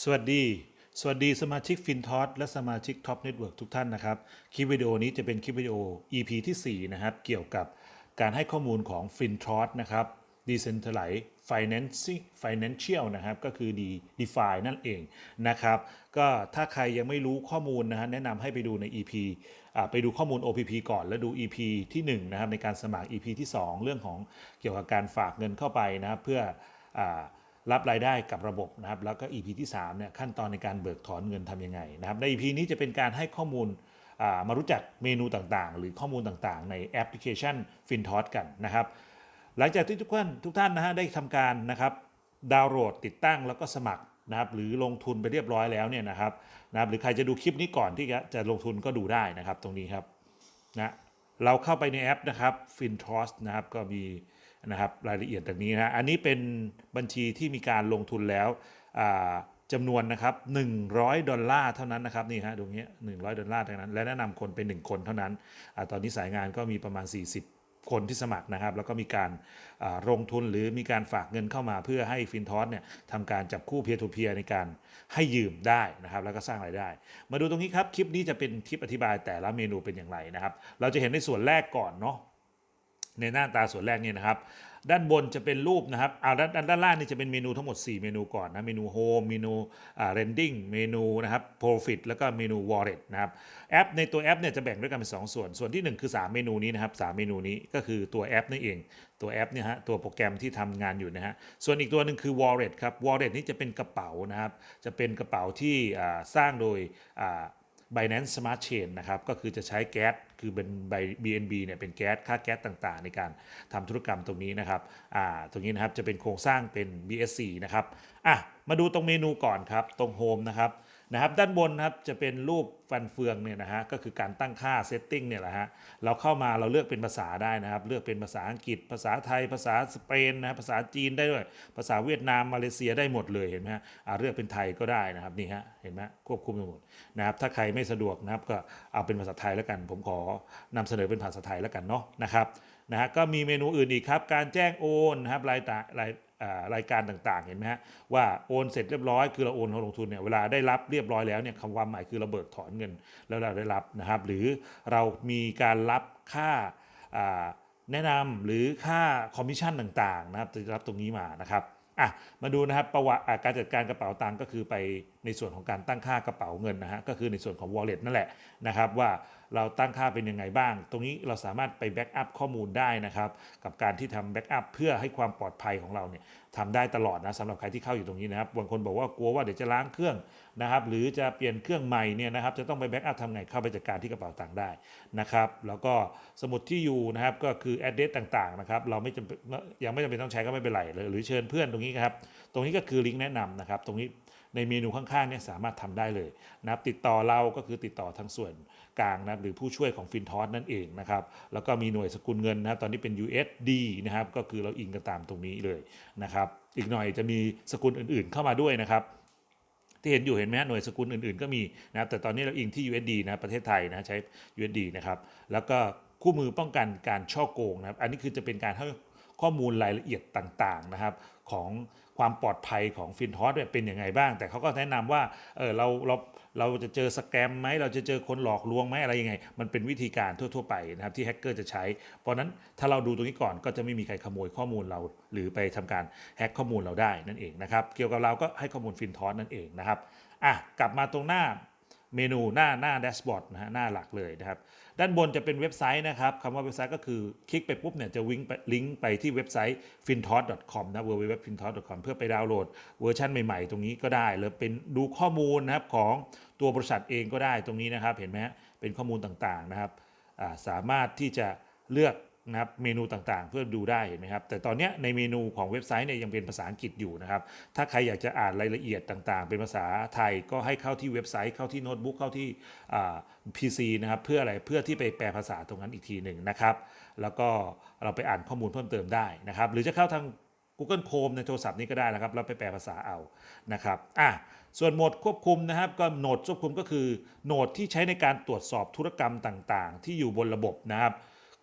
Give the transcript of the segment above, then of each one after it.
สวัสดี สวัสดีสมาชิกฟินทอ s และสมาชิกท็อปเน็ตเวิร์กทุกท่านนะครับ คลิปวิดีโอนี้จะเป็นคลิปวิดีโอ EP ที่ 4 นะครับ เกี่ยวกับการให้ข้อมูลของ FinTrust นะครับ Decentralized Financing Financial นะครับ ก็คือ D DeFi นั่นเองนะครับ ก็ถ้าใครยังไม่รู้ข้อมูลนะฮะแนะนำให้ไปดูใน EP ไปดูข้อมูล OPP ก่อนแล้วดู EP ที่1นะครับในการสมัคร EP ที่ 2 เรื่องของเกี่ยวกับการฝากเงินเข้าไปนะครับเพื่ออ รับรายได้กับระบบนะครับแล้วก็ EP ที่3เนี่ยขั้นตอนในการเบิกถอนเงินทำยังไงนะครับใน EP นี้จะเป็นการให้ข้อมูลมารู้จักเมนูต่างๆ หรือข้อมูลต่างๆ ในแอปพลิเคชัน FinTos กันนะครับ หลังจากที่ทุกท่านทุกท่านนะฮะได้ทำการนะครับดาวน์โหลดติดตั้งแล้วก็สมัครนะครับหรือลงทุนไปเรียบร้อยแล้วเนี่ยนะครับนะครับหรือใครจะดูคลิปนี้ก่อนที่จะจะลงทุนก็ดูได้นะครับตรงนี้ครับนะเราเข้าไปในแอปนะครับ FinTrust นะครับก็มี นะครับรายละเอียดดังนี้นะอันนี้เป็นบัญชีที่มีการลงทุนแล้วจำนวนนะครับ100 ดอลลาร์เท่านั้นนะครับนี่ฮะตรงนี้100 ดอลลาร์เท่านั้น และแนะนำคนเป็น 1 คนเท่านั้นอตอนนี้สายงานก็มีประมาณ 40 คนที่สมัครนะครับ แล้วก็มีการาลงทุนหรือมีการฝากเงินเข้ามาเพื่อให้ฟินทอสเนี่ยทำการจับคู่เพียร์ทูเพียร์ในการให้ยืมได้นะครับ แล้วก็สร้างรายได้ มาดูตรงนี้ครับ คลิปนี้จะเป็นคลิปอธิบายแต่ละเมนูเป็นอย่างไรนะครับ เราจะเห็นในส่วนแรกก่อนเนาะ ในหน้าตาส่วนแรกเนี่ยนะครับ ด้านบนจะเป็นรูปนะครับเอาด้านด้านด้านล่างนี่จะเป็นเมนูทั้งหมด 4 เมนูก่อนนะ เมนู Home เมนูอ่า Rending เมนูนะครับ Profit แล้วก็เมนู Wallet นะครับ แอปในตัวแอปเนี่ยจะแบ่งด้วยกันเป็น 2 ส่วน ส่วนที่ 1 คือ 3 เมนูนี้นะครับ3เมนูนี้ก็คือตัวแอปนั่นเอง ตัวแอปเนี่ยฮะ ตัวโปรแกรมที่ทำงานอยู่นะฮะ ส่วนอีกตัวหนึ่งคือ Wallet ครับ Wallet นี่จะเป็นกระเป๋านะครับ จะเป็นกระเป๋าที่อ่าสร้างโดยอ่า Binance Smart Chain นะครับก็คือจะใช้แก๊สคือเป็น BNB เนี่ยเป็นแก๊สค่าแก๊สต่างๆ ในการทำธุรกรรมตรงนี้นะครับอ่าตรงนี้นะครับจะเป็นโครงสร้างเป็น BSC นะครับอะมาดูตรงเมนูก่อนครับ ตรงโฮมนะครับ นะครับด้านบนนะครับจะเป็นรูปฟันเฟืองเนี่ยนะฮะก็คือการตั้งค่า setting เนี่ยแหละฮะเราเข้ามาเราเลือกเป็นภาษาได้นะครับ เลือกเป็นภาษาอังกฤษ ภาษาไทย ภาษาสเปนนะภาษาจีนได้ด้วย ภาษาเวียดนามมาเลเซียได้หมดเลยเห็นไหมฮะอ่าเลือกเป็นไทยก็ได้นะครับนี่ฮะเห็นไหมควบคุมไปหมดนะครับถ้าใครไม่สะดวกนะครับก็เอาเป็นภาษาไทยแล้วกัน ผมขอนำเสนอเป็นภาษาไทยแล้วกันเนาะนะครับนะฮะก็มีเมนูอื่นอีกครับ การแจ้งโอนนะครับรายตาราย รายการต่างๆ เห็นไหมฮะว่าโอนเสร็จเรียบร้อยคือเราโอนเราลงทุนเนี่ยเวลาได้รับเรียบร้อยแล้วเนี่ยคำความหมายคือเราเบิกถอนเงินแล้วเราได้รับนะครับ หรือเรามีการรับค่าแนะนำหรือค่าคอมมิชชั่นต่างๆนะครับจะรับตรงนี้มานะครับอะมาดูนะครับประวัติการจัดการกระเป๋าตังค์ก็คือไปในส่วนของการตั้งค่ากระเป๋าเงินนะฮะก็คือในส่วนของ wallet นั่นแหละนะครับว่า เราตั้งค่าเป็นยังไงบ้าง ตรงนี้เราสามารถไปแบ็กอัพข้อมูลได้นะครับ กับการที่ทำแบ็กอัพเพื่อให้ความปลอดภัยของเราเนี่ยทำได้ตลอดนะสำหรับใครที่เข้าอยู่ตรงนี้นะครับบางคนบอกว่ากลัวว่าเดี๋ยวจะล้างเครื่องนะครับหรือจะเปลี่ยนเครื่องใหม่เนี่ยนะครับจะต้องไปแบ็กอัพทำไงเข้าไปจัดการที่กระเป๋าตังค์ได้นะครับแล้วก็สมุดที่อยู่นะครับก็คือ address ต่างๆนะครับเราไม่จำเป็นยังไม่จำเป็นต้องใช้ก็ไม่เป็นไรเลยหรือเชิญเพื่อนตรงนี้ครับตรงนี้ก็คือลิงก์แนะนำนะครับตรงนี้ในเมนูข้างๆเนี่ยสามารถทำได้เลยนะครับติดต่อเราก็คือติดต่อทางส่วน กลางนะหรือผู้ช่วยของฟินทอสนั่นเองนะครับแล้วก็มีหน่วยสกุลเงินนะตอนนี้เป็น USD นะครับก็คือเราอิงกันตามตรงนี้เลยนะครับอีกหน่อยจะมีสกุลอื่นๆเข้ามาด้วยนะครับที่เห็นอยู่เห็นไหมหน่วยสกุลอื่นๆก็มีนะครับแต่ตอนนี้เราอิงที่ USD นะประเทศไทยนะใช้ USD นะครับแล้วก็คู่มือป้องกันการช่อโกงนะครับอันนี้คือจะเป็นการให้ข้อมูลรายละเอียดต่างๆนะครับของ ความปลอดภัยของฟินทอสเป็นยังไงบ้าง แต่เขาก็แนะนำว่าเออเราเราเราจะเจอสแกมไหมเราจะเจอคนหลอกลวงไหมอะไรยังไง มันเป็นวิธีการทั่ว ๆ ไปนะครับที่แฮกเกอร์จะใช้ เพราะนั้นถ้าเราดูตรงนี้ก่อนก็จะไม่มีใครขโมยข้อมูลเรา หรือไปทำการแฮกข้อมูลเราได้นั่นเองนะครับเกี่ยวกับเราก็ให้ข้อมูลฟินทอสนั่นเองนะครับอะกลับมาตรงหน้าเมนูหน้าหน้าแดชบอร์ดนะฮะหน้าหลักเลยนะครับ ด้านบนจะเป็นเว็บไซต์นะครับคำว่าเว็บไซต์ก็คือคลิกไปปุ๊บเนี่ยจะวิ่งไปลิงก์ไปที่เว็บไซต์ fintos.com นะ www.fintos.com เพื่อไปดาวน์โหลดเวอร์ชันใหม่ๆ ตรงนี้ก็ได้หรือเป็นดูข้อมูลนะครับของตัวบริษัทเองก็ได้ตรงนี้นะครับ เห็นไหมเป็นข้อมูลต่างๆนะครับสามารถที่จะเลือก นะครับเมนูต่างๆ เพื่อดูได้เห็นไหมครับแต่ตอนนี้ในเมนูของเว็บไซต์เนี่ยยังเป็นภาษาอังกฤษอยู่นะครับถ้าใครอยากจะอ่านรายละเอียดต่างๆ เป็นภาษาไทยก็ให้เข้าที่เว็บไซต์เข้าที่โน้ตบุ๊กเข้าที่อ่า PC นะครับเพื่ออะไรเพื่อที่ไปแปลภาษาตรงนั้นอีกทีหนึ่งนะครับแล้วก็เราไปอ่านข้อมูลเพิ่มเติมได้นะครับหรือจะเข้าทาง Google Chrome ในโทรศัพท์นี้ก็ได้นะครับแล้วไปแปลภาษาเอานะครับอะส่วนโหมดควบคุมนะครับก็โหนดควบคุมก็คือโหนดที่ใช้ในการตรวจสอบธุรกรรมต่างๆ ที่อยู่บนระบบนะครับ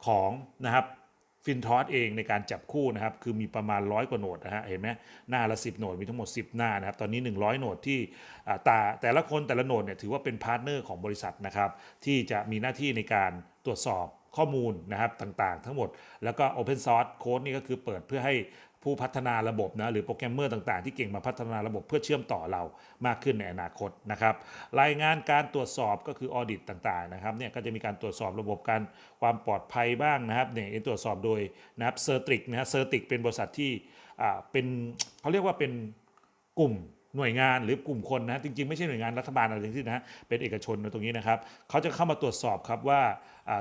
ของนะครับฟินทอสเองในการจับคู่นะครับคือมีประมาณร้อยกว่าโหนดนะฮะเห็นไหมหน้าละ 10โหนดมีทั้งหมด 10 หน้านะครับตอนนี้ 100โหนดที่ตาแต่แต่ละคนแต่ละโหนดเนี่ยถือว่าเป็นพาร์ทเนอร์ของบริษัทนะครับที่จะมีหน้าที่ในการตรวจสอบข้อมูลนะครับต่างๆ ทั้งหมดแล้วก็ Open Source Code นี่ก็คือเปิดเพื่อให้ ผู้พัฒนาระบบนะหรือโปรแกรมเมอร์ต่างๆ ที่เก่งมาพัฒนาระบบเพื่อเชื่อมต่อเรามากขึ้นในอนาคตนะครับ รายงานการตรวจสอบก็คือออดิตต่างๆนะครับเนี่ยก็จะมีการตรวจสอบระบบการความปลอดภัยบ้างนะครับเนี่ยตรวจสอบโดยนะครับเซอร์ติกนะฮะเซอร์ติกเป็นบริษัทที่อ่าเป็นเขาเรียกว่าเป็นกลุ่มหน่วยงานหรือกลุ่มคนนะจริงๆ ไม่ใช่หน่วยงานรัฐบาลอะไรทั้งสิ้นนะเป็นเอกชนนตรงนี้นะครับเขาจะเข้ามาตรวจสอบครับว่า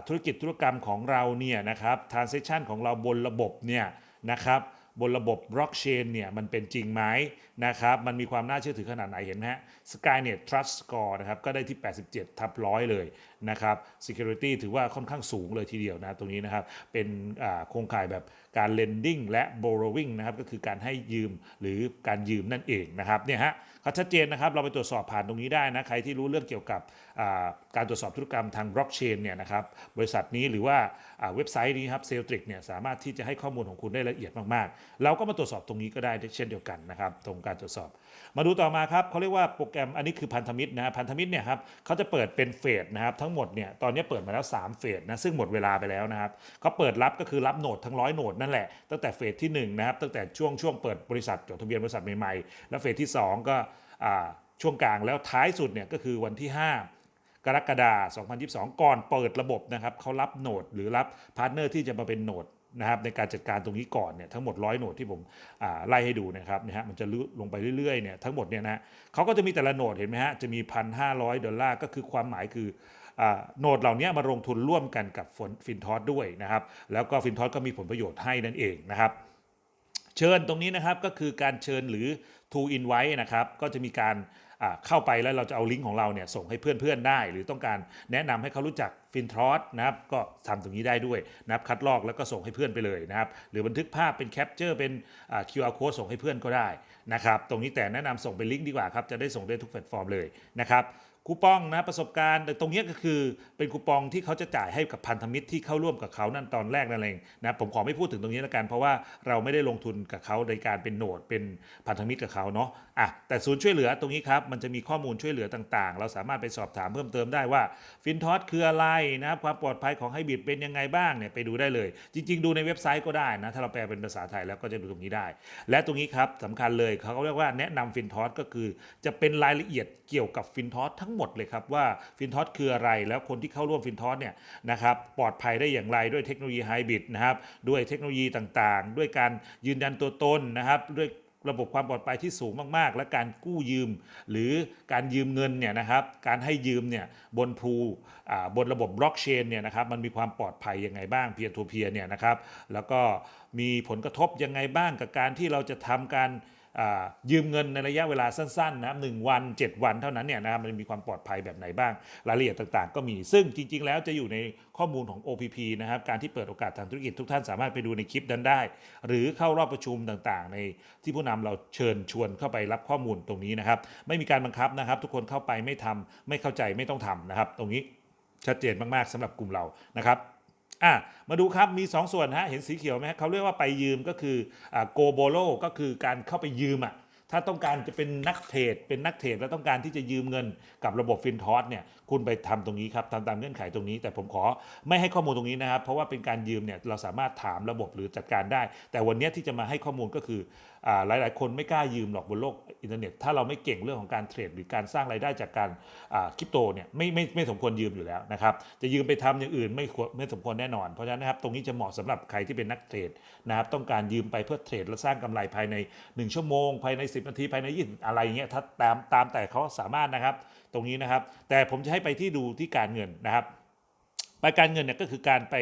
ธุรกิจธุรกรรมของเราเนี่ยนะครับ transaction ของเราบนระบบเนี่ยนะครับ บนระบบ blockchain เนี่ยมันเป็นจริงไหมนะครับ มันมีความน่าเชื่อถือขนาดไหนเห็นไหมฮะ Skynet Trust Score นะครับก็ได้ที่ 87 ทับร้อยเลยนะครับ Security ถือว่าค่อนข้างสูงเลยทีเดียวนะตรงนี้นะครับ เป็นโครงข่ายแบบการ lending และ borrowing นะครับก็คือการให้ยืมหรือการยืมนั่นเองนะครับเนี่ยฮะเขาชัดเจนนะครับเราไปตรวจสอบผ่านตรงนี้ได้นะใครที่รู้เรื่องเกี่ยวกับ การตรวจสอบธุรกรรมทาง blockchain เนี่ยนะครับบริษัทนี้หรือว่าเว็บไซต์นี้ครับ s a l t r i c เนี่ยสามารถที่จะให้ข้อมูลของคุณได้ละเอียดมากๆ เราก็มาตรวจสอบตรงนี้ก็ได้เช่นเดียวกันนะครับตรงการตรวจสอบ มาดูต่อมาครับเขาเรียกว่าโปรแกรมอันนี้คือพันธมิตรนะพันธมิตรเนี่ยครับเขาจะเปิดเป็นเฟสนะครับทั้งหมดเนี่ยตอนนี้เปิดมาแล้ว 3 เฟสนะซึ่งหมดเวลาไปแล้วนะครับเขาเปิดรับก็คือรับโหนดทั้งร้อยโหนดนั่นแหละตั้งแต่เฟสที่1นะครับตั้งแต่ช่วงช่วงเปิดบริษัทจดทะเบียนบริษัทใหม่ๆแล้วเฟสที่ 2 ก็ช่วงกลางแล้วท้ายสุดเนี่ยก็คือวันที่ 5 กรกฎาคม 2022 ก่อนเปิดระบบนะครับเขารับโหนดหรือรับพาร์ทเนอร์ที่จะมาเป็นโหนดนะครับในการจัดการตรงนี้ก่อนเนี่ยทั้งหมดร้อยโหนดที่ผมไล่ให้ดูนะครับนะฮะมันจะลึลงไปเรื่อยๆเนี่ยทั้งหมดเนี่ยนะเขาก็จะมีแต่ละโหนดเห็นไหมฮะจะมี 1,500 ดอลลาร์ก็คือความหมายคือโหนดเหล่านี้มาลงทุนร่วมกันกับฟินทอสด้วยนะครับแล้วก็ฟินทอสก็มีผลประโยชน์ให้นั่นเองนะครับเชิญตรงนี้นะครับก็คือการเชิญหรือ to invite นะครับก็จะมีการ เข้าไปแล้วเราจะเอาลิงก์ของเราเนี่ยส่งให้เพื่อนๆได้ หรือต้องการแนะนำให้เขารู้จักฟินทรอสนะครับก็ทำตรงนี้ได้ด้วยนะครับคัดลอกแล้วก็ส่งให้เพื่อนไปเลยนะครับหรือบันทึกภาพเป็นแคปเจอร์เป็น QR code ส่งให้เพื่อนก็ได้นะครับตรงนี้แต่แนะนำส่งเป็นลิงก์ดีกว่าครับจะได้ส่งได้ทุกแพลตฟอร์มเลยนะครับคูปองนะประสบการณ์ตรงนี้ก็คือเป็นคูปองที่เขาจะจ่ายให้กับพันธมิตรที่เข้าร่วมกับเขานั่นตอนแรกนั่นเองนะผมขอไม่พูดถึงตรงนี้แล้วกันเพราะว่าเราไม่ได้ลงทุนกับเขาในการเป็นโหนดเป็นพันธมิตรกับเขาเนาะ อะแต่ศูนย์ช่วยเหลือตรงนี้ครับมันจะมีข้อมูลช่วยเหลือต่างๆ เราสามารถไปสอบถามเพิ่มเติมได้ว่าฟินทอสคืออะไรนะครับความปลอดภัยของไฮบริดเป็นยังไงบ้างเนี่ยไปดูได้เลย จริง ๆ ดูในเว็บไซต์ก็ได้นะถ้าเราแปลเป็นภาษาไทยแล้วก็จะดูตรงนี้ได้ และตรงนี้ครับสำคัญเลยเขาเรียกว่าแนะนำฟินทอสก็คือ จะเป็นรายละเอียดเกี่ยวกับฟินทอสทั้งหมดเลยครับว่าฟินทอสคืออะไรแล้วคนที่เข้าร่วมฟินทอสเนี่ยนะครับปลอดภัยได้อย่างไรด้วยเทคโนโลยีไฮบริดนะครับด้วยเทคโนโลยีต่างๆ ด้วยการยืนยันตัวตนนะครับด้วย ระบบความปลอดภัยที่สูงมากๆ และการกู้ยืม หรือการยืมเงินเนี่ยนะครับการให้ยืมเนี่ยบนพูบนระบบบล็อกเชนเนี่ยนะครับมันมีความปลอดภัยยังไงบ้างเพียร์ทูเพียเนี่ยนะครับแล้วก็มีผลกระทบยังไงบ้างกับการที่เราจะทำการ ยืมเงินในระยะเวลาสั้นๆนะครับหนึ่งวัน 7 วันเท่านั้นเนี่ยนะครับมันมีความปลอดภัยแบบไหนบ้าง รายละเอียดต่างๆ ก็มีซึ่งจริง ๆ แล้วจะอยู่ในข้อมูลของ OPP นะครับการที่เปิดโอกาสทางธุรกิจทุกท่านสามารถไปดูในคลิปนั้นได้ หรือเข้ารอบประชุมต่างๆ ในที่ผู้นำเราเชิญชวนเข้าไปรับข้อมูลตรงนี้นะครับ ไม่มีการบังคับนะครับ ทุกคนเข้าไปไม่ทำไม่เข้าใจไม่ต้องทำนะครับ ตรงนี้ชัดเจนมากๆสำหรับกลุ่มเรานะครับ อะมาดูครับมี 2 ส่วนฮะเห็นสีเขียวไหมฮะเขาเรียกว่าไปยืมก็คืออ่าโกโบโลก็คือการเข้าไปยืมอะถ้าต้องการจะเป็นนักเทรดเป็นนักเทรดแล้วต้องการที่จะยืมเงินกับระบบฟินทอสเนี่ยคุณไปทำตรงนี้ครับทำตามเงื่อนไขตรงนี้ แต่ผมขอไม่ให้ข้อมูลตรงนี้นะครับ เพราะว่าเป็นการยืมเนี่ยเราสามารถถามระบบหรือจัดการได้ แต่วันนี้ที่จะมาให้ข้อมูลก็คือหลาย ๆ คนไม่กล้ายืมหรอกบนโลกอินเทอร์เน็ต ถ้าเราไม่เก่งเรื่องของการเทรดหรือการสร้างรายได้จากการคริปโตเนี่ยไม่ไม่ไม่สมควรยืมอยู่แล้วนะครับ จะยืมไปทำอย่างอื่นไม่ควรไม่สมควรแน่นอน เพราะฉะนั้นนะครับตรงนี้จะเหมาะสำหรับใครที่เป็นนักเทรดนะครับต้องการยืมไปเพื่อเทรดและสร้างกำไรภายใน 1 ชั่วโมง ภายใน 10 นาทีภายใน20อะไรอย่างเงี้ยถ้าตามตามแต่เขาสามารถนะครับ ตรงนี้นะครับ แต่ผมจะให้ไปที่ดูที่การเงินนะครับไปการเงินเนี่ยก็คือการไป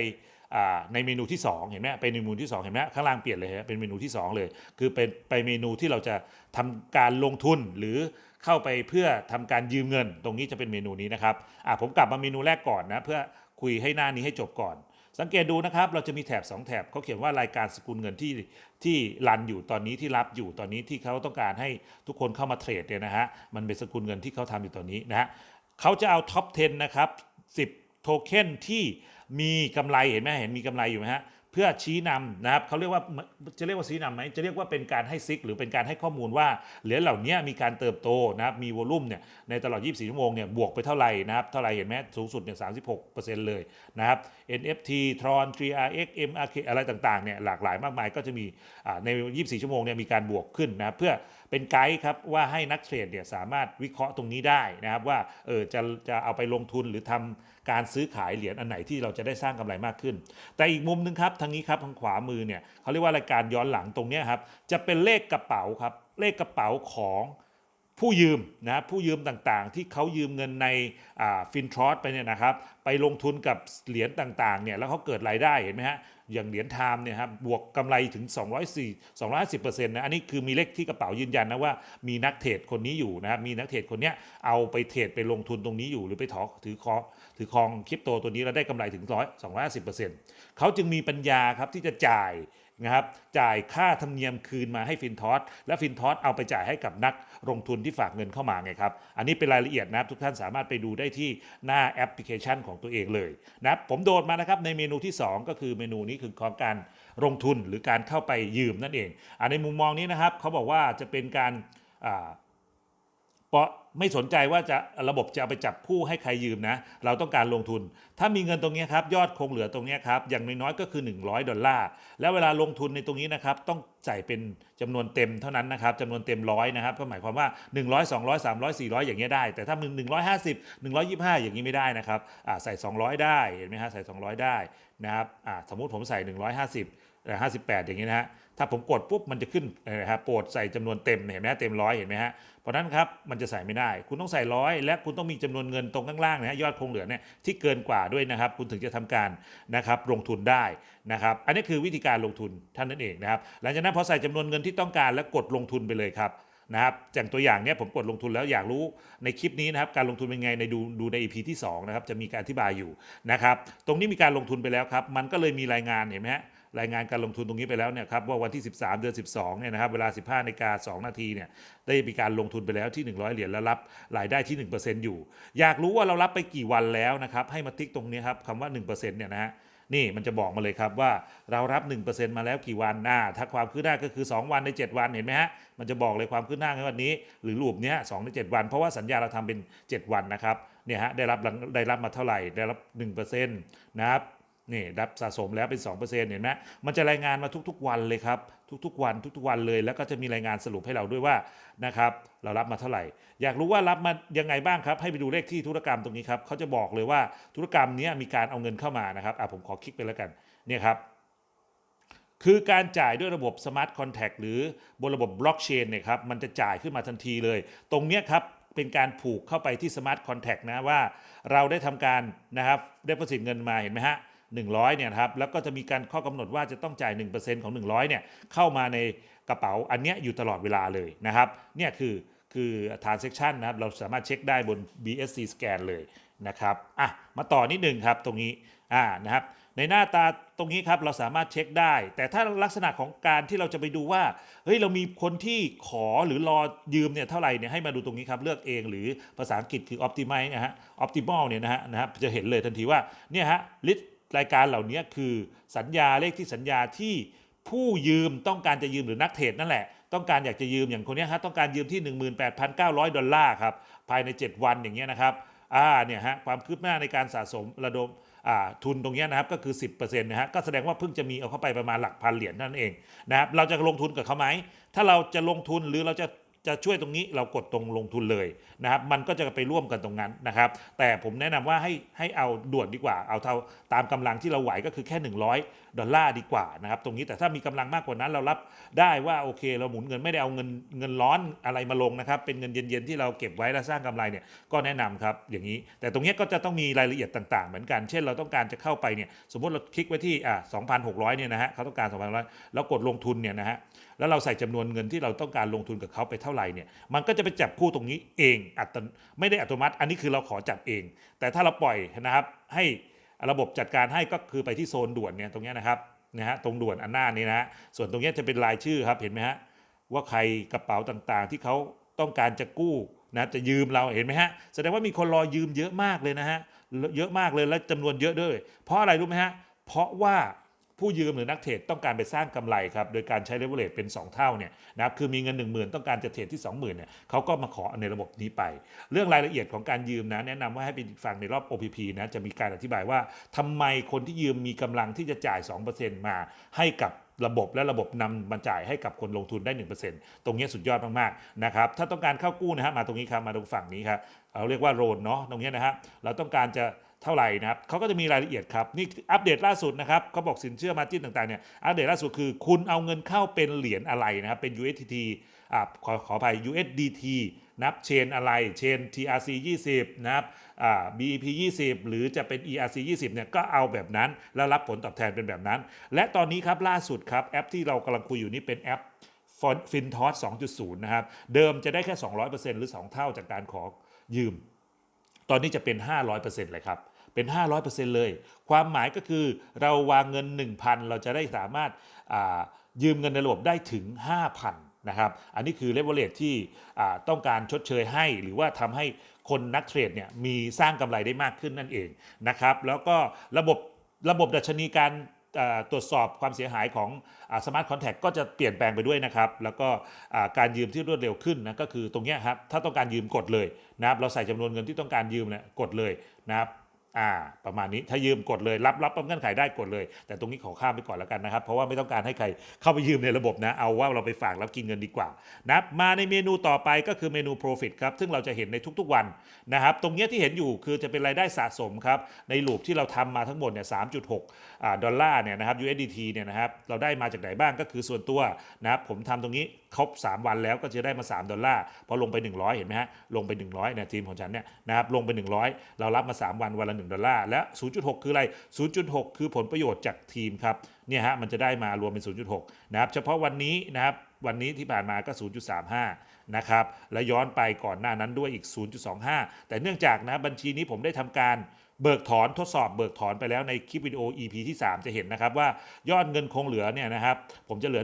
ในเมนูที่ 2 เห็นไหมเป็นเมนูที่ 2 เห็นไหมข้างล่างเปลี่ยนเลยฮะเป็นเมนูที่ 2 เลย คือเป็นไปเมนูที่เราจะทำการลงทุนหรือเข้าไปเพื่อทำการยืมเงิน ตรงนี้จะเป็นเมนูนี้นะครับผมกลับมาเมนูแรกก่อนนะเพื่อคุยให้หน้านี้ให้จบก่อน สังเกตดูนะครับ เราจะมีแถบ 2 แถบเขาเขียนว่ารายการสกุลเงินที่ที่รันอยู่ตอนนี้ที่รับอยู่ตอนนี้ที่เขาต้องการให้ทุกคนเข้ามาเทรดเนี่ยนะฮะมันเป็นสกุลเงินที่เขาทำอยู่ตอนนี้นะฮะเขาจะเอาท็อป 10 นะครับ 10 โทเค็นที่ มีกำไรเห็นไหมเห็นมีกำไรอยู่ไหมฮะเพื่อชี้นำนะครับเขาเรียกว่าจะเรียกว่าชี้นำไหมจะเรียกว่าเป็นการให้ซิก หรือเป็นการให้ข้อมูลว่าเหรียญเหล่านี้มีการเติบโตนะครับมีวอลุ่มเนี่ยในตลอด 24 ชั่วโมงเนี่ยบวกไปเท่าไหร่นะครับเท่าไหร่เห็นไหมสูงสุดเนี่ย 36%เลยนะครับ NFT Tron 3RX MRK อะไรต่างๆเนี่ยหลากหลายมากมายก็จะมีใน 24 ชั่วโมงเนี่ยมีการบวกขึ้นนะเพื่อเป็นไกด์ครับว่าให้นักเทรดเนี่ยสามารถวิเคราะห์ตรงนี้ได้นะครับว่าเออจะจะเอาไปลงทุนหรือทำการซื้อขายเหรียญอันไหนที่เราจะได้สร้างกำไรมากขึ้น แต่อีกมุมหนึงครับทางนี้ครับทางขวามือเนี่ยเขาเรียกว่ารายการย้อนหลังตรงนี้ครับจะเป็นเลขกระเป๋าครับเลขกระเป๋าของ ผู้ยืมนะผู้ยืมต่างๆ ที่เขายืมเงินในฟินทรอสไปเนี่ยนะครับไปลงทุนกับเหรียญต่างๆเนี่ยแล้วเขาเกิดรายได้เห็นไหมฮะอย่างเหรียญไทม์เนี่ยครับบวกกำไรถึง 204 250%นะอันนี้คือมีเลขที่กระเป๋ายืนยันนะว่ามีนักเทรดคนนี้อยู่นะครับมีนักเทรดคนเนี้ยเอาไปเทรดไปลงทุนตรงนี้อยู่ หรือไปถอถือคอถือครองคริปโตตัวนี้แล้วได้กำไรถึง100 250%เขาจึงมีปัญญาครับที่จะจ่าย นะครับจ่ายค่าธรรมเนียมคืนมาให้ฟินทอสและฟินทอสเอาไปจ่ายให้กับนักลงทุนที่ฝากเงินเข้ามาไงครับ อันนี้เป็นรายละเอียดนะครับทุกท่านสามารถไปดูได้ที่หน้าแอปพลิเคชันของตัวเองเลยนะครับผมโดดมานะครับในเมนูที่ 2 ก็คือเมนูนี้คือของการลงทุนหรือการเข้าไปยืมนั่นเองอันในมุมมองนี้นะครับเขาบอกว่าจะเป็นการ เพราะไม่สนใจว่าจะระบบจะเอาไปจับคู่ให้ใครยืมนะ เราต้องการลงทุน ถ้ามีเงินตรงนี้ครับ ยอดคงเหลือตรงนี้ครับ อย่างน้อยๆก็คือ 100 ดอลลาร์ แล้วเวลาลงทุนในตรงนี้นะครับ ต้องใส่เป็นจำนวนเต็มเท่านั้นนะครับจำนวนเต็มร้อยนะครับ ก็หมายความว่า 100 200 300 400 อย่างเงี้ยได้ แต่ถ้ามึง150 125 อย่างนี้ไม่ได้นะครับอ่าใส่ 200 ได้ เห็นไหมฮะ ใส่ 200 ได้นะครับสมมุติผมใส่ 150 แต่58อย่างนี้นะฮะถ้าผมกดปุ๊บมันจะขึ้นนะครับโปรดใส่จำนวนเต็มเห็นไหมฮะเต็มร้อยเห็นไหมฮะเพราะนั้นครับมันจะใส่ไม่ได้ คุณต้องใส่ร้อยและคุณต้องมีจำนวนเงินตรงข้างล่างนะฮะยอดคงเหลือเนี่ยที่เกินกว่าด้วยนะครับ คุณถึงจะทำการนะครับลงทุนได้นะครับ อันนี้คือวิธีการลงทุนท่านนั่นเองนะครับ หลังจากนั้นพอใส่จำนวนเงินที่ต้องการแล้วกดลงทุนไปเลยครับนะครับอย่างตัวอย่างเนี้ยผมกดลงทุนแล้วอยากรู้ในคลิปนี้นะครับการลงทุนเป็นไงในดูดูใน EP ที่2นะครับจะมีการอธิบายอยู่นะครับตรงนี้มีการลงทุนไปแล้วครับมันก็เลยมีรายงานเห็นไหมฮะ รายงานการลงทุนตรงนี้ไปแล้วเนี่ยครับว่าวันที่ 13 เดือน 12เนี่ยนะครับเวลา 15นาฬิกา2นาทีเนี่ยได้มีการลงทุนไปแล้วที่ 100 เหรียญแล้วรับรายได้ที่ 1%อยู่ อยากรู้ว่าเรารับไปกี่วันแล้วนะครับให้มาติ๊กตรงนี้ครับคำว่า 1%เนี่ยนะฮะนี่มันจะบอกมาเลยครับว่าเรารับ 1%มาแล้วกี่วันหน้าถ้าความคืบหน้าก็คือ 2 วันใน 7 วันเห็นไหมฮะมันจะบอกเลยความคืบหน้าในวันนี้ หรือรูปเนี้ย2ใน 7 วัน เพราะว่าสัญญาเราทำเป็น 7 วันนะครับเนี่ยฮะได้รับได้รับมาเท่าไหร่ได้รับ 1%นะครับ นี่รับสะสมแล้วเป็น 2%เห็นไหมมันจะรายงานมาทุกๆวันเลยครับ ทุกๆวันทุกๆวันเลย แล้วก็จะมีรายงานสรุปให้เราด้วยว่านะครับเรารับมาเท่าไหร่ อยากรู้ว่ารับมายังไงบ้างครับ ให้ไปดูเลขที่ธุรกรรมตรงนี้ครับเขาจะบอกเลยว่าธุรกรรมนี้มีการเอาเงินเข้ามานะครับอะผมขอคลิกไปแล้วกันเนี่ยครับคือการจ่ายด้วยระบบ Smart Contract หรือบนระบบบล็อกเชนเนี่ยครับมันจะจ่ายขึ้นมาทันทีเลย ตรงเนี้ยครับเป็นการผูกเข้าไปที่ Smart Contract นะว่า เราได้ทำการนะครับได้ประสิทธิ์เงินมาเห็นไหมฮะ 100เนี่ยครับแล้วก็จะมีการข้อกำหนดว่าจะต้องจ่าย 1%ของ 100เนี่ยเข้ามาในกระเป๋าอันเนี้ยอยู่ตลอดเวลาเลยนะครับเนี่ยคือคือ transaction นะครับเราสามารถเช็คได้บน BSC scan เลยนะครับอะมาต่อนิดหนึ่งครับตรงนี้อ่านะครับในหน้าตาตรงนี้ครับเราสามารถเช็คได้ แต่ถ้าลักษณะของการที่เราจะไปดูว่าเฮ้ยเรามีคนที่ขอหรือรอยืมเนี่ยเท่าไหร่เนี่ยให้มาดูตรงนี้ครับเลือกเองหรือภาษาอังกฤษคือ optimize นะฮะ optimal เนี่ยนะฮะนะครับจะเห็นเลยทันทีว่าเนี่ยฮะ list รายการเหล่านี้คือสัญญาเลขที่สัญญาที่ผู้ยืมต้องการจะยืมหรือนักเทรดนั่นแหละ ต้องการอยากจะยืมอย่างคนนี้ฮะต้องการยืมที่ 18,900 ดอลลาร์ครับภายใน 7 วันอย่างเงี้ยนะครับอ่าเนี่ยฮะความคืบหน้าในการสะสมระดมอ่าทุนตรงเนี้ยนะครับก็คือ 10%นะฮะก็แสดงว่าเพิ่งจะมีเอาเข้าไปประมาณหลักพันเหรียญนั่นเองนะครับเราจะลงทุนกับเขาไหมถ้าเราจะลงทุนหรือเราจะ จะช่วยตรงนี้เรากดตรงลงทุนเลยนะครับ มันก็จะไปร่วมกันตรงนั้นนะครับ แต่ผมแนะนำว่าให้ให้เอาด่วนดีกว่า เอาเท่าตามกำลังที่เราไหวก็คือแค่ 100 ดอลลาร์ดีกว่านะครับ ตรงนี้แต่ถ้ามีกำลังมากกว่านั้นเรารับได้ว่าโอเค เราหมุนเงินไม่ได้เอาเงินเงินร้อนอะไรมาลงนะครับ เป็นเงินเย็นๆที่เราเก็บไว้แล้วสร้างกำไรเนี่ยก็แนะนำครับอย่างนี้ แต่ตรงนี้ก็จะต้องมีรายละเอียดต่างๆ เหมือนกัน เช่น เราต้องการจะเข้าไปเนี่ยสมมติเราคลิกไว้ที่อ่า2,600เนี่ยนะฮะเขาต้องการ2,600แล้วกดลงทุนเนี่ยนะฮะ แล้วเราใส่จำนวนเงินที่เราต้องการลงทุนกับเขาไปเท่าไหร่เนี่ยมันก็จะไปจับคู่ตรงนี้เองอัตไม่ได้อัตโนมัติ อันนี้คือเราขอจับเอง แต่ถ้าเราปล่อยนะครับให้ระบบจัดการให้ก็คือไปที่โซนด่วนเนี่ยตรงนี้นะครับนะฮะตรงด่วนอันหน้านี้นะฮะส่วนตรงนี้จะเป็นรายชื่อครับเห็นไหมฮะว่าใครกระเป๋าต่างๆ ที่เขาต้องการจะกู้นะจะยืมเราเห็นไหมฮะแสดงว่ามีคนรอยืมเยอะมากเลยนะฮะเยอะมากเลยและจำนวนเยอะด้วย เพราะอะไรรู้ไหมฮะเพราะว่า ผู้ยืมหรือนักเทรดต้องการไปสร้างกำไรครับโดยการใช้เลเวลเลตเป็น 2 เท่าเนี่ยนะครับคือมีเงิน 1 0,000 ต้องการจะเทรดที่ 20,000เนี่ยเขาก็มาขอในระบบนี้ไป เรื่องรายละเอียดของการยืมนะแนะนำว่าให้ไปฟังในรอบ OPP นะจะมีการอธิบายว่าทำไมคนที่ยืมมีกำลังที่จะจ่าย 2%มาให้กับระบบและระบบนำมาจ่ายให้กับคนลงทุนได้ 1%ตรงนี้สุดยอดมากๆนะครับถ้าต้องการเข้ากู้นะฮะมาตรงนี้ครับมาตรงฝั่งนี้ครับเราเรียกว่าโรนเนาะตรงนี้นะฮะเราต้องการจะ เท่าไหร่นะครับเขาก็จะมีรายละเอียดครับนี่อัปเดตล่าสุดนะครับเขาบอกสินเชื่อมาจิ้นต่างๆเนี่ยอัปเดตล่าสุดคือ คุณเอาเงินเข้าเป็นเหรียญอะไรนะครับเป็น USDT อ่าขอขออภัย USDT นับเชนอะไร เชน TRC 20นะครับอ่า BEP 20 หรือจะเป็น ERC 20เนี่ยก็เอาแบบนั้น แล้วรับผลตอบแทนเป็นแบบนั้น และตอนนี้ครับล่าสุดครับ แอปที่เรากำลังคุยอยู่นี่เป็นแอปฟินทอส2.0 นะครับ เดิมจะได้แค่ 200%หรือ 2 เท่าจากการขอยืม ตอนนี้จะเป็น 500%เลยครับ เป็น 500%เลย ความหมายก็คือเราวางเงิน 1,000 เราจะได้สามารถยืมเงินในระบบได้ถึง 5,000นะครับ อันนี้คือเลเวลเลทที่ต้องการชดเชยให้ หรือว่าทำให้คนนักเทรดเนี่ยมีสร้างกำไรได้มากขึ้นนั่นเองนะครับ แล้วก็ระบบระบบดัชนีการตรวจสอบความเสียหายของสมาร์ทคอนแทคก็จะเปลี่ยนแปลงไปด้วยนะครับ แล้วก็การยืมที่รวดเร็วขึ้นนะก็คือตรงนี้ครับถ้าต้องการยืมกดเลยนะครับเราใส่จำนวนเงินที่ต้องการยืมเนี่ยกดเลยนะครับ อ่าประมาณนี้ถ้ายืมกดเลยรับรับเงื่อนไขได้กดเลย แต่ตรงนี้ขอข้ามไปก่อนแล้วกันนะครับ เพราะว่าไม่ต้องการให้ใครเข้าไปยืมในระบบนะ เอาว่าเราไปฝากแล้วกินเงินดีกว่านะมาในเมนูต่อไปก็คือเมนู Profit ครับ ซึ่งเราจะเห็นในทุกๆวันนะครับ ตรงนี้ที่เห็นอยู่คือจะเป็นรายได้สะสมครับ ในลูปที่เราทำมาทั้งหมดเนี่ย 3.6อ่าดอลลาร์เนี่ยนะครับ USDT เนี่ยนะครับ เราได้มาจากไหนบ้างก็คือส่วนตัวนะครับผมทำตรงนี้ครบ 3 วันแล้วก็จะได้มา 3 ดอลลาร์พอลงไป 100 เห็นไหมฮะ ลงไป 100เนี่ยทีมของฉันเนี่ยนะครับลงไป 100 เรารับมา 3 วันวันละ 1 ดอลลาร์และ 0.6 คืออะไร 0.6 คือผลประโยชน์จากทีมครับเนี่ยฮะมันจะได้มารวมเป็น 0.6 นะครับเฉพาะวันนี้นะครับวันนี้ที่ผ่านมาก็ 0.35 นะครับและย้อนไปก่อนหน้านั้นด้วยอีก 0.25 แต่เนื่องจากนะบัญชีนี้ผมได้ทำการ เบิกถอนทดสอบเบิกถอนไปแล้วในคลิปวิดีโอ EP ที่ 3 จะเห็นนะครับว่ายอดเงินคงเหลือเนี่ยนะครับผมจะเหลือ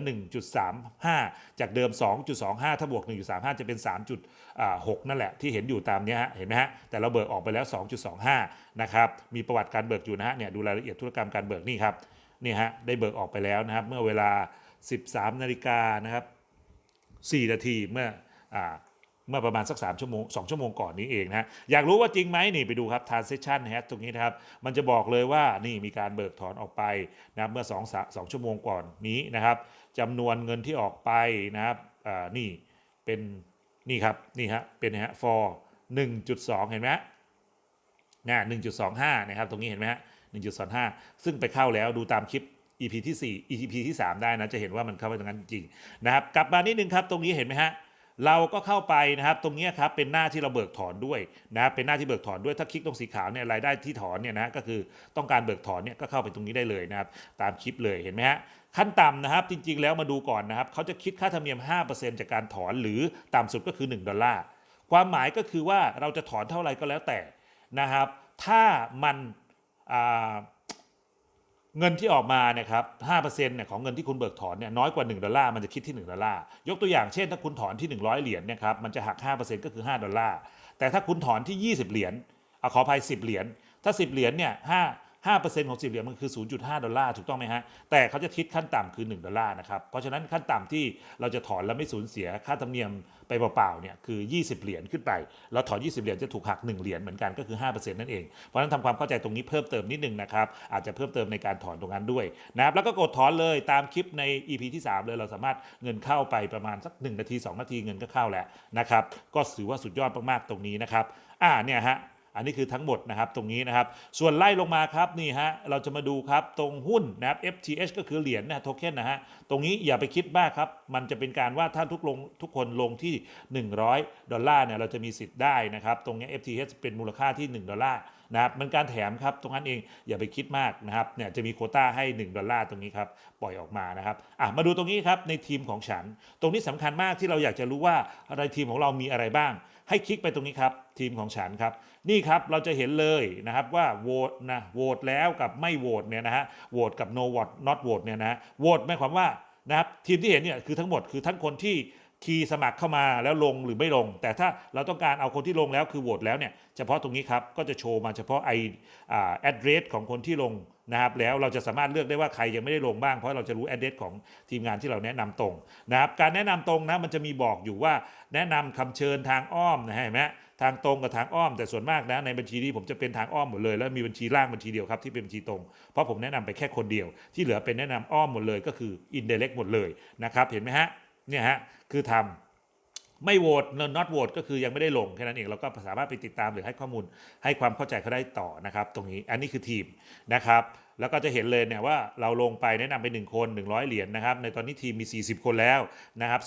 1.35 จากเดิม 2.25 ถ้าบวก 1.35 จะเป็น 3.6 นั่นแหละที่เห็นอยู่ตามนี้ฮะเห็นไหมฮะแต่เราเบิกออกไปแล้ว 2.25 นะครับมีประวัติการเบิกอยู่นะฮะเนี่ยดูรายละเอียดธุรกรรมการเบิกนี่ครับนี่ฮะได้เบิกออกไปแล้วนะครับเมื่อเวลา 13 นาฬิกานะครับ4นาทีเมื่ออ เมื่อประมาณสัก3ชั่วโมง2ชั่วโมงก่อนนี้เองนะอยากรู้ว่าจริงไหมนี่ไปดูครับ transaction นะฮะตรงนี้นะครับ มันจะบอกเลยว่านี่มีการเบิกถอนออกไปนะเมื่อ2 2ชั่วโมงก่อนนี้นะครับจำนวนเงินที่ออกไปนะครับนี่เป็นนี่ครับนี่ฮะเป็นฮะ for 1.2 เห็นไหมฮะนะ1.25 นะครับ ตรงนี้เห็นไหมฮะ1.25 ซึ่งไปเข้าแล้วดูตามคลิป EP ที่ 4 EP ที่ 3 ได้นะ จะเห็นว่ามันเข้าไปตรงนั้นจริงนะครับ กลับมานิดนึงครับ ตรงนี้เห็นไหมฮะ เราก็เข้าไปนะครับตรงนี้ครับเป็นหน้าที่เราเบิกถอนด้วยนะครับเป็นหน้าที่เบิกถอนด้วยถ้าคลิกตรงสีขาวเนี่ยรายได้ที่ถอนเนี่ยนะก็คือต้องการเบิกถอนเนี่ยก็เข้าไปตรงนี้ได้เลยนะครับตามคลิปเลยเห็นไหมฮะขั้นต่ำนะครับจริงๆแล้วมาดูก่อนนะครับเขาจะคิดค่าธรรมเนียม 5%จากการถอนหรือต่ำสุดก็คือ 1 ดอลลาร์ความหมายก็คือว่าเราจะถอนเท่าไหร่ก็แล้วแต่นะครับถ้ามันอ่า เงินที่ออกมาเนี่ยครับ5%เนี่ยของเงินที่คุณเบิกถอนเนี่ยน้อยกว่า 1 ดอลลาร์มันจะคิดที่ 1 ดอลลาร์ ยกตัวอย่างเช่น ถ้าคุณถอนที่ 100 เหรียญเนี่ยครับมันจะหัก 5%ก็คือ 5 ดอลลาร์ แต่ถ้าคุณถอนที่ 20 เหรียญเอาขออภัย 10 เหรียญ ถ้า 10 เหรียญเนี่ย5 5%ของ10เหรียญมันคือ 0.5 ดอลลาร์ถูกต้องไหมฮะ แต่เขาจะคิดขั้นต่ำคือ 1 ดอลลาร์นะครับ เพราะฉะนั้นขั้นต่ำที่เราจะถอนแล้วไม่สูญเสียค่าธรรมเนียมไปเปล่าๆเนี่ยคือ 20 เหรียญขึ้นไป แล้วถอน 20 เหรียญจะถูกหัก 1 เหรียญเหมือนกันก็คือ 5%นั่นเอง เพราะฉะนั้นทำความเข้าใจตรงนี้เพิ่มเติมนิดนึงนะครับ อาจจะเพิ่มเติมในการถอนตรงนั้นด้วยนะครับแล้วก็กดถอนเลยตามคลิปใน EP ที่ 3 เลยเราสามารถเงินเข้าไปประมาณสัก 1 นาที 2 นาทีเงินก็เข้าแล้วนะครับก็ถือว่าสุดยอดมากๆตรงนี้นะครับอ่าเนี่ยฮะ อันนี้คือทั้งหมดนะครับตรงนี้นะครับ ส่วนไล่ลงมาครับนี่ฮะเราจะมาดูครับตรงหุ้นนะครับ FTH ก็คือเหรียญนะโทเค็นนะฮะตรงนี้อย่าไปคิดมากครับ มันจะเป็นการว่าถ้าทุกลงทุกคนลงที่ 100 ดอลลาร์เนี่ยเราจะมีสิทธิ์ได้นะครับ ตรงนี้ FTH เป็นมูลค่าที่ 1 ดอลลาร์นะครับมันการแถมครับตรงนั้นเองอย่าไปคิดมากนะครับเนี่ยจะมีโคต้าให้ 1 ดอลลาร์ตรงนี้ครับปล่อยออกมานะครับอะมาดูตรงนี้ครับในทีมของฉัน ตรงนี้สำคัญมากที่เราอยากจะรู้ว่าอะไรทีมของเรามีอะไรบ้าง ให้คลิกไปตรงนี้ครับ ทีมของฉันครับ นี่ครับเราจะเห็นเลยนะครับว่าโหวตนะโหวตแล้วกับไม่โหวตเนี่ยนะฮะโหวตกับ no vote not vote เนี่ยนะโหวตหมายความว่านะครับทีมที่เห็นเนี่ยคือทั้งหมดคือทั้งคนที่คีย์สมัครเข้ามาแล้วลงหรือไม่ลง แต่ถ้าเราต้องการเอาคนที่ลงแล้วคือโหวตแล้วเนี่ยเฉพาะตรงนี้ครับ ก็จะโชว์มาเฉพาะไออ่า address ของคนที่ลง นะครับแล้วเราจะสามารถเลือกได้ว่าใครยังไม่ได้ลงบ้าง เพราะเราจะรู้ address ของทีมงานที่เราแนะนำตรงนะครับการแนะนำตรงนะมันจะมีบอกอยู่ว่าแนะนำคำเชิญทางอ้อมนะฮะเห็นไหมทางตรงกับทางอ้อม แต่ส่วนมากนะในบัญชีนี้ผมจะเป็นทางอ้อมหมดเลย แล้วมีบัญชีล่างบัญชีเดียวครับที่เป็นบัญชีตรง เพราะผมแนะนำไปแค่คนเดียว ที่เหลือเป็นแนะนำอ้อมหมดเลยก็คือ indirect หมดเลยนะครับเห็นไหมฮะเนี่ยฮะคือทำ ไม่โหวต not vote ก็คือยังไม่ได้ลงแค่นั้นเองเราก็สามารถไปติดตามหรือให้ข้อมูลให้ความเข้าใจเขาได้ต่อนะครับ ตรงนี้อันนี้คือทีมนะครับ แล้วก็จะเห็นเลยเนี่ยว่าเราลงไปแนะนำไป 1 คน 100 เหรียญนะครับในตอนนี้ทีมมี 40 คนแล้วนะครับ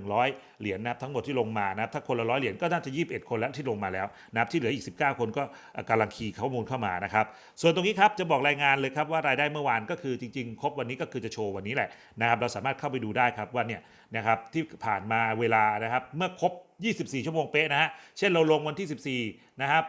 2,100 เหรียญนะครับทั้งหมดที่ลงมานะครับถ้าคนละร้อยเหรียญก็น่าจะ 21 คนแล้วที่ลงมาแล้วนะครับที่เหลืออีก 19 คนก็กำลังคีย์ข้อมูลเข้ามานะครับส่วนตรงนี้ครับจะบอกรายงานเลยครับว่ารายได้เมื่อวานก็คือจริงๆ ครบวันนี้ก็คือจะโชว์วันนี้แหละนะครับเราสามารถเข้าไปดูได้ครับว่าเนี่ยนะครับที่ผ่านมาเวลานะครับเมื่อครบ 24 ชั่วโมงเป๊ะนะฮะเช่นเราลงวันที่ 14 นะครับ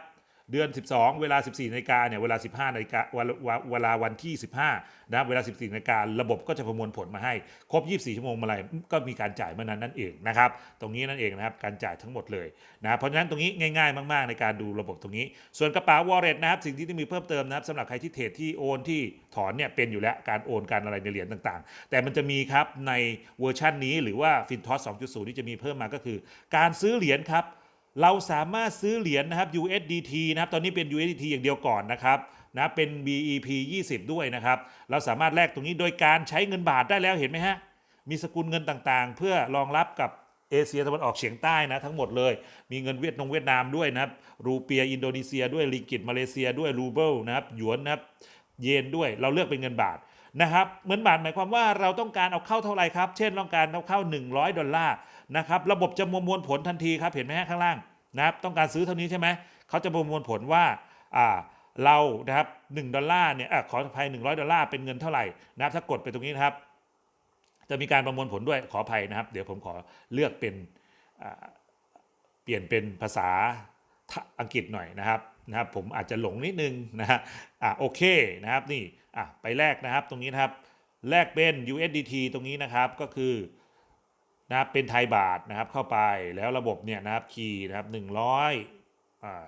เดือน 12 เวลา 14นาฬิกาเนี่ยเวลา 15นาฬิกาเวลาวลาวันที่ 15นะเวลา 14นาฬิการะบบก็จะประมวลผลมาให้ ครบ 24 ชั่วโมงมื่อไรก็มีการจ่ายเมื่อนั้นนั่นเองนะครับตรงนี้นั่นเองนะครับการจ่ายทั้งหมดเลยนะเพราะฉะนั้นตรงนี้ง่าย ๆ มาก ๆ ในการดูระบบตรงนี้ ส่วนกระเป๋าวอลเล็ตนะครับสิ่งที่ต้องมีเพิ่มเติมนะครับสำหรับใครที่เทรดที่โอนที่ถอนเนี่ยเป็นอยู่แล้วการโอนการอะไรในเหรียญต่างๆ แต่มันจะมีครับในเวอร์ชันนี้หรือว่า FinTOS 2.0ที่จะมีเพิ่มมาก็คือ การซื้อเหรียญครับ เราสามารถซื้อเหรียญนะครับ USDT นะครับ ตอนนี้เป็น USDT อย่างเดียวก่อนนะครับนะเป็น BEP 20 ด้วยนะครับ เราสามารถแลกตรงนี้โดยการใช้เงินบาทได้แล้วเห็นไหมฮะ มีสกุลเงินต่างๆ เพื่อรองรับกับเอเชียตะวันออกเฉียงใต้นะทั้งหมดเลย มีเงินเวียดนงเวียดนามด้วยนะครับ รูเปียอินโดนีเซียด้วยลิกิตมาเลเซียด้วยรูเบิลนะครับหยวนนะครับเยนด้วยเราเลือกเป็นเงินบาทนะครับเงินบาทหมายความว่าเราต้องการเอาเข้าเท่าไหร่ครับ เช่นต้องการเอาเข้า 100 ดอลลาร์ นะครับระบบจะประมวลผลทันทีครับเห็นไหมฮะข้างล่างนะครับต้องการซื้อเท่านี้ใช่ไหมเขาจะประมวลผลว่าอ่าเรานะครับ1ดอลลาร์เนี่ยอขออภัย100 ดอลลาร์เป็นเงินเท่าไหร่นะครับถ้ากดไปตรงนี้นะครับ จะมีการประมวลผลด้วยขออภัยนะครับ เดี๋ยวผมขอเลือกเป็นเปลี่ยนเป็นภาษาอังกฤษหน่อยนะครับนะครับ ผมอาจจะหลงนิดนึงนะฮะอะโอเคนะครับนี่อะไปแลกนะครับตรงนี้นะครับแลกเป็น USDT ตรงนี้นะครับก็คือ นะครับเป็นไทยบาทนะครับเข้าไปแล้วระบบเนี่ยนะครับคีย์นะครับ100อ่า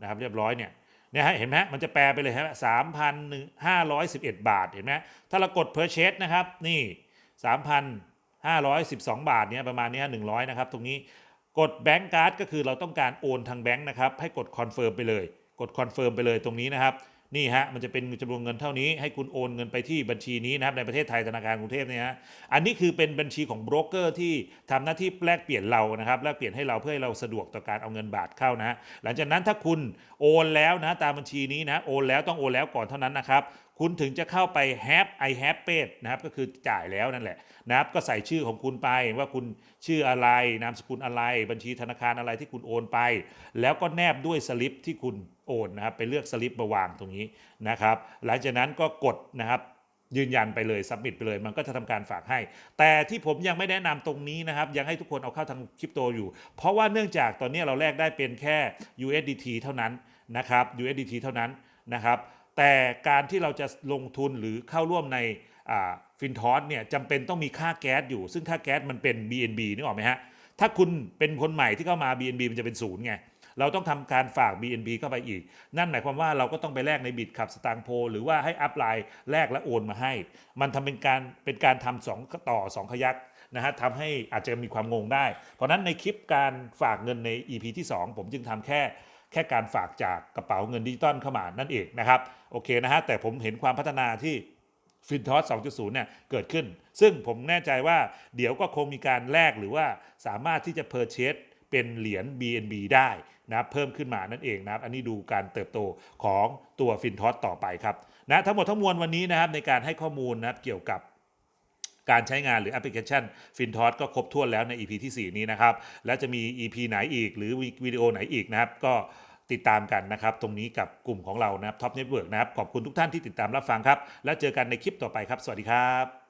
นะครับเรียบร้อยเนี่ยเนี่ยฮะเห็นไหมมันจะแปลไปเลยฮะสามพันห้าร้อยสิบเอ็ดบาทเห็นไหมถ้าเรากด purchase นะครับนี่สามพันห้าร้อยสิบสองบาทเนี่ยประมาณนี้หนึ่งร้อยนะครับ ตรงนี้กดแบงก์การ์ดก็คือเราต้องการโอนทางแบงก์นะครับให้กดคอนเฟิร์มไปเลย กดคอนเฟิร์มไปเลยตรงนี้นะครับ นี่ฮะมันจะเป็นจำนวนเงินเท่านี้ให้คุณโอนเงินไปที่บัญชีนี้นะครับในประเทศไทยธนาคารกรุงเทพเนี่ยฮะอันนี้คือเป็นบัญชีของโบรกเกอร์ที่ทำหน้าที่แลกเปลี่ยนเรานะครับแลกเปลี่ยนให้เราเพื่อให้เราสะดวกต่อการเอาเงินบาทเข้านะฮะหลังจากนั้นถ้าคุณโอนแล้วนะตามบัญชีนี้นะโอนแล้วต้องโอนแล้วก่อนเท่านั้นนะครับ คุณถึงจะเข้าไป have I have paid นะครับก็คือจ่ายแล้วนั่นแหละนะครับก็ใส่ชื่อของคุณไปว่าคุณชื่ออะไรนามสกุลอะไร บัญชีธนาคารอะไรที่คุณโอนไป แล้วก็แนบด้วยสลิปที่คุณโอนนะครับไปเลือกสลิปมาวางตรงนี้นะครับหลังจากนั้นก็กดนะครับยืนยันไปเลยสับมิดไปเลย มันก็จะทำการฝากให้ แต่ที่ผมยังไม่แนะนำตรงนี้นะครับ ยังให้ทุกคนเอาเข้าทางคริปโตอยู่ เพราะว่าเนื่องจากตอนนี้เราแลกได้เป็นแค่ USDT เท่านั้นนะครับ USDT เท่านั้นนะครับ แต่การที่เราจะลงทุนหรือเข้าร่วมในฟินทอสเนี่ยจำเป็นต้องมีค่าแก๊สอยู่ ซึ่งค่าแก๊สมันเป็น BNB นึกออกไหมฮะ ถ้าคุณเป็นคนใหม่ที่เข้ามา BNB มันจะเป็นศูนย์ไง เราต้องทำการฝาก BNB เข้าไปอีก นั่นหมายความว่าเราก็ต้องไปแลกในบิตขับสตางโพ หรือว่าให้อัพไลน์แลกและโอนมาให้ มันทำเป็นการเป็นการทำสองต่อสองขยักนะฮะทำให้อาจจะมีความงงได้ เพราะนั้นในคลิปการฝากเงินใน EP ที่ 2 ผมจึงทำแค่ แค่การฝากจากกระเป๋าเงินดิจิตอลเข้ามานั่นเองนะครับโอเคนะฮะแต่ผมเห็นความพัฒนาที่ฟินทอส 2.0 เนี่ยเกิดขึ้น ซึ่งผมแน่ใจว่าเดี๋ยวก็คงมีการแลกหรือว่าสามารถที่จะเพอร์เชสเป็นเหรียญ BNB ได้นะเพิ่มขึ้นมานั่นเองนะครับ อันนี้ดูการเติบโตของตัวฟินทอสต่อไปครับนะทั้งหมดทั้งมวลวันนี้นะครับในการให้ข้อมูลนะครับเกี่ยวกับ การใช้งานหรือแอปพลิเคชัน FinTOS ก็ครบถ้วนแล้วใน EP ที่ 4 นี้นะครับ และจะมี EP ไหนอีกหรือวิดีโอไหนอีกนะครับ ก็ติดตามกันนะครับ ตรงนี้กับกลุ่มของเรานะครับท็อปเน็ตเวิร์กนะครับ ขอบคุณทุกท่านที่ติดตามรับฟังครับ แล้วเจอกันในคลิปต่อไปครับ สวัสดีครับ